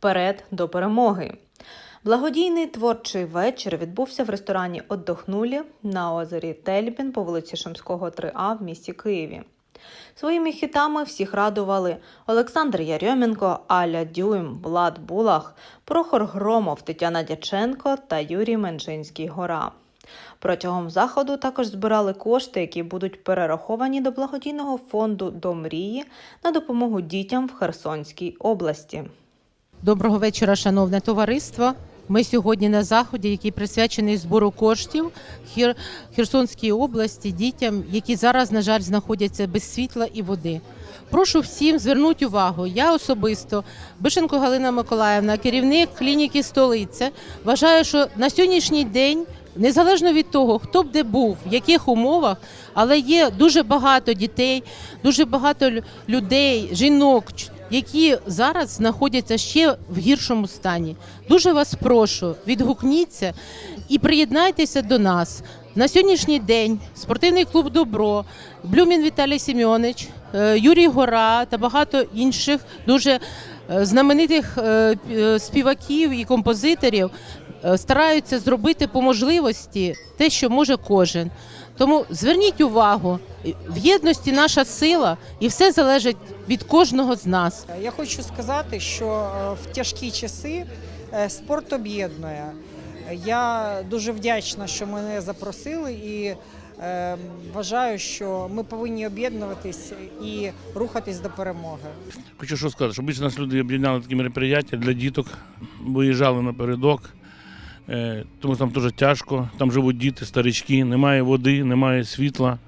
вперед до перемоги. Благодійний творчий вечір відбувся в ресторані «Отдохнулі» на озері Тельбін по вулиці Шамського, 3А в місті Києві. Своїми хітами всіх радували Олександр Ярьоменко, Аля Дюйм, Влад Булах, Прохор Громов, Тетяна Дяченко та Юрій Менжинський Гора. Протягом заходу також збирали кошти, які будуть перераховані до благодійного фонду до мрії на допомогу дітям в Херсонській області. Доброго вечора, шановне товариство. Ми сьогодні на заході, який присвячений збору коштів Хер... Херсонській області дітям, які зараз, на жаль, знаходяться без світла і води. Прошу всім звернути увагу. Я особисто, Бишенко Галина Миколаївна, керівник клініки столиця, вважаю, що на сьогоднішній день. Незалежно від того, хто б де був, в яких умовах, але є дуже багато дітей, дуже багато людей, жінок, які зараз знаходяться ще в гіршому стані. Дуже вас прошу, відгукніться і приєднайтеся до нас. На сьогоднішній день спортивний клуб Добро, Блюмін Віталій Сімеонич, е, Юрій Гора та багато інших дуже е, знаменитих е, співаків і композиторів стараються зробити по можливості те, що може кожен. Тому зверніть увагу, в єдності наша сила, і все залежить від кожного з нас. Я хочу сказати, що е, в тяжкі часи е, спорт об'єднує. Я дуже вдячна, що мене запросили, і е, вважаю, що ми повинні об'єднуватись і рухатись до перемоги. Хочу що сказати, що більше нас люди об'єднали такі мероприятия для діток, виїжджали напередок, е, тому що там дуже тяжко, там живуть діти, старички, немає води, немає світла,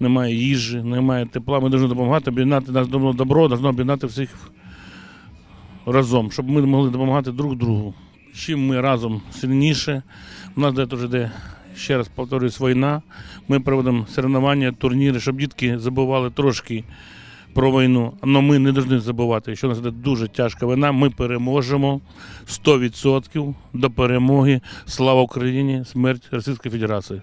немає їжі, немає тепла. Ми повинні допомагати, об'єднати нас добро, добро повинно об'єднати всіх разом, щоб ми могли допомагати друг другу. Чим ми разом сильніше, у нас де теж йде, ще раз повторюсь, війна. Ми проводимо соревнування, турніри, щоб дітки забували трошки про війну. Але ми не повинні забувати, що нас іде дуже тяжка війна. Ми переможемо 100% до перемоги. Слава Україні! Смерть Російської Федерації!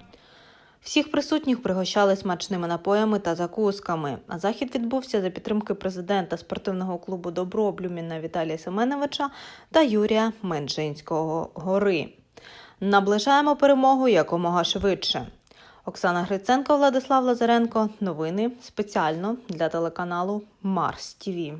Всіх присутніх пригощали смачними напоями та закусками. А захід відбувся за підтримки президента спортивного клубу Добро Блюміна Віталія Семеновича та Юрія Менжинського Гори. Наближаємо перемогу якомога швидше. Оксана Гриценко, Владислав Лазаренко. Новини спеціально для телеканалу Марс ТІВІ.